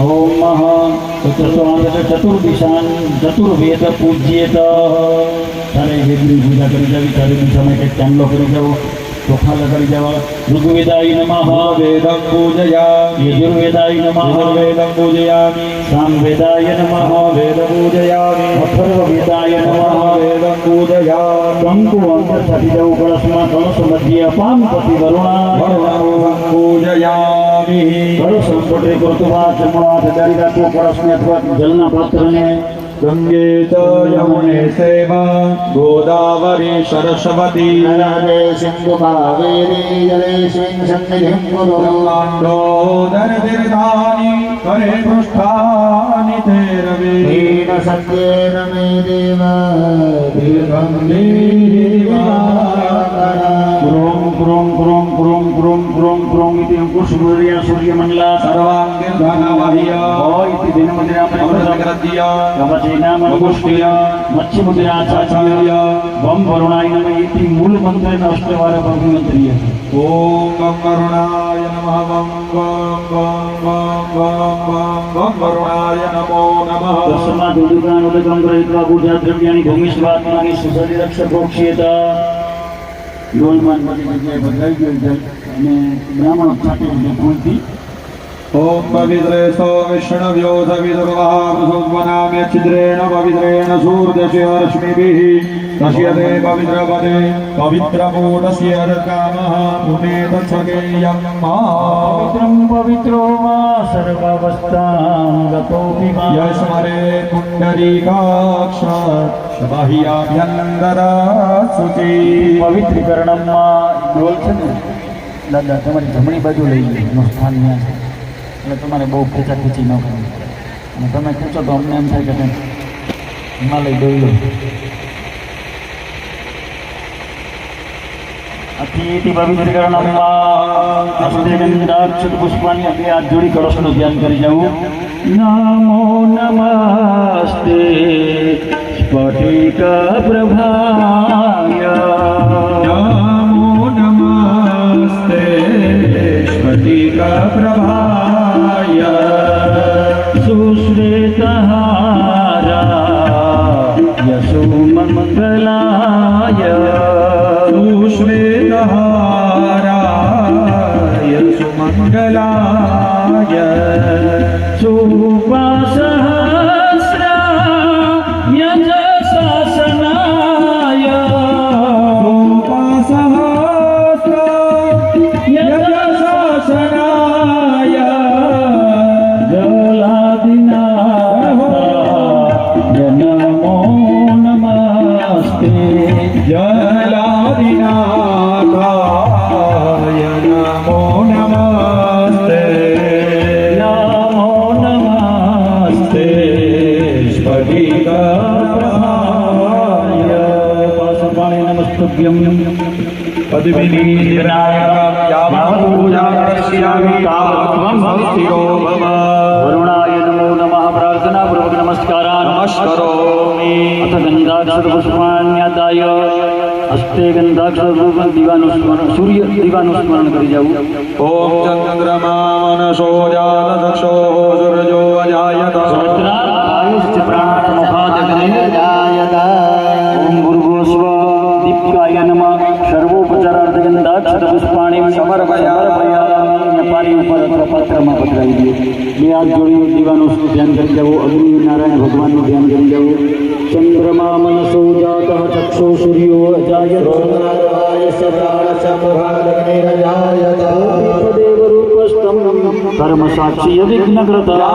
ओम मह पुत्र चतुर्दिशान चतुर्वेद पूज्येत તારે વેદની પૂજા કરી જાવી તારે સમય કંઈક ચાંદલો કરી જાઓ ચોખા લગાડી જવા ઋગ્વેદાય નમઃ वेदं पूजयामि યજુર્વેદાય નમઃ वेदं पूजयामि સામવેદાય નમઃ वेद पूजयामि અથર્વવેદાય નમઃ वेदं पूजयामि કંકુ અંતર છાતી જવું કળશમાં કળશ મધ્ય પાનપતિ વરુણા वरुणं આપી ભરો સંપોટે કૃતવા જમવા સજારી રાખો પરસને અથવા જલના પાત્રને. ગંગે ચ યમુને સેવા ગોદાવરી સરસ્વતી. નર્મદે સિંધુ કાવેરી દેવા ॐ क्रों इति अङ्कुशसूर्य सूर्यमङ्गला ओ इति दिनमुद्रा परिवर्तकरद्य कवचेनामङ्कुष्टिय मच्छिमुद्राचाचार्य वं वरुणाय नम। इति मूलमन्त्रेण अष्टवारभगवन्त्रीय ॐ करुणाय नमः। बम बम बम बम बम बम वं वरुणाय नमो नमः। तस्मात् उदुकानुदकं ग्रहीत्वा पूजाद्रव्याणि भूमिस्वात्मानि सुसरिरक्षभोक्ष्येत ડોલમાન બધી જગ્યાએ બદલાઈ ગયું છે. અને બ્રાહ્મણ સાથે ભૂલથી ॐ पवित्रे सौविष्णव्योध विदुर्वः मृसुवनाम्य छिद्रेण पवित्रेण सूर्यस्य रश्मिभिः नश्यते पवित्रपदे पवित्रकूटस्य कामः पुनेत छगेयं मा પવિત્રમ પવિત્રો વા સર્વાવસ્થાં ગતોપી વા यस्मरे पुण्डरीकाक्ष बाह्याभ्यन्तरा शुचि પવિત્રીકરણમાં ડોલ છે ને દાદા તમારી જમણી બાજુ લઈ લો એનું સ્થાન ત્યાં છે Namo namaste, Shvatika Prabhaya. सुमङ्गलाय सुपसहस्रा यजशासनाय रूपसहस्र यजशासनाय जलादिनाथाय नमो नमस्ते जलादिनाथाय तुभ्यं वरुणाय नमो नमः। प्रार्थना पूर्वक नमस्कारा नमस्कारोमि। अथ गन्धाक्षरपुष्पाण्यादाय हस्ते गन्धाक्षरूप दिवानुस्मरण सूर्य दिवानुस्मरण करि जाऊ ॐ चन्द्रमा मनसो जातदक्षोः सूर्यो अजाय। સર્વોપચારાર્થગંધાક્ષરપુષ્પાણિ સમર્પયામિ પાણી ઉપર અથવા પાત્રમાં પધરાવી દઈએ બે હાથ જોડી દીવાનું ધ્યાન કરી જવું અગ્નિ નારાયણ ભગવાનનું ધ્યાન કરી જવું ચંદ્રમા મનસો જાત ચક્ષુ સૂર્યો અજાયત દેવ રૂપસ્તમ કર્મ સાક્ષી વિઘ્નગ્રતા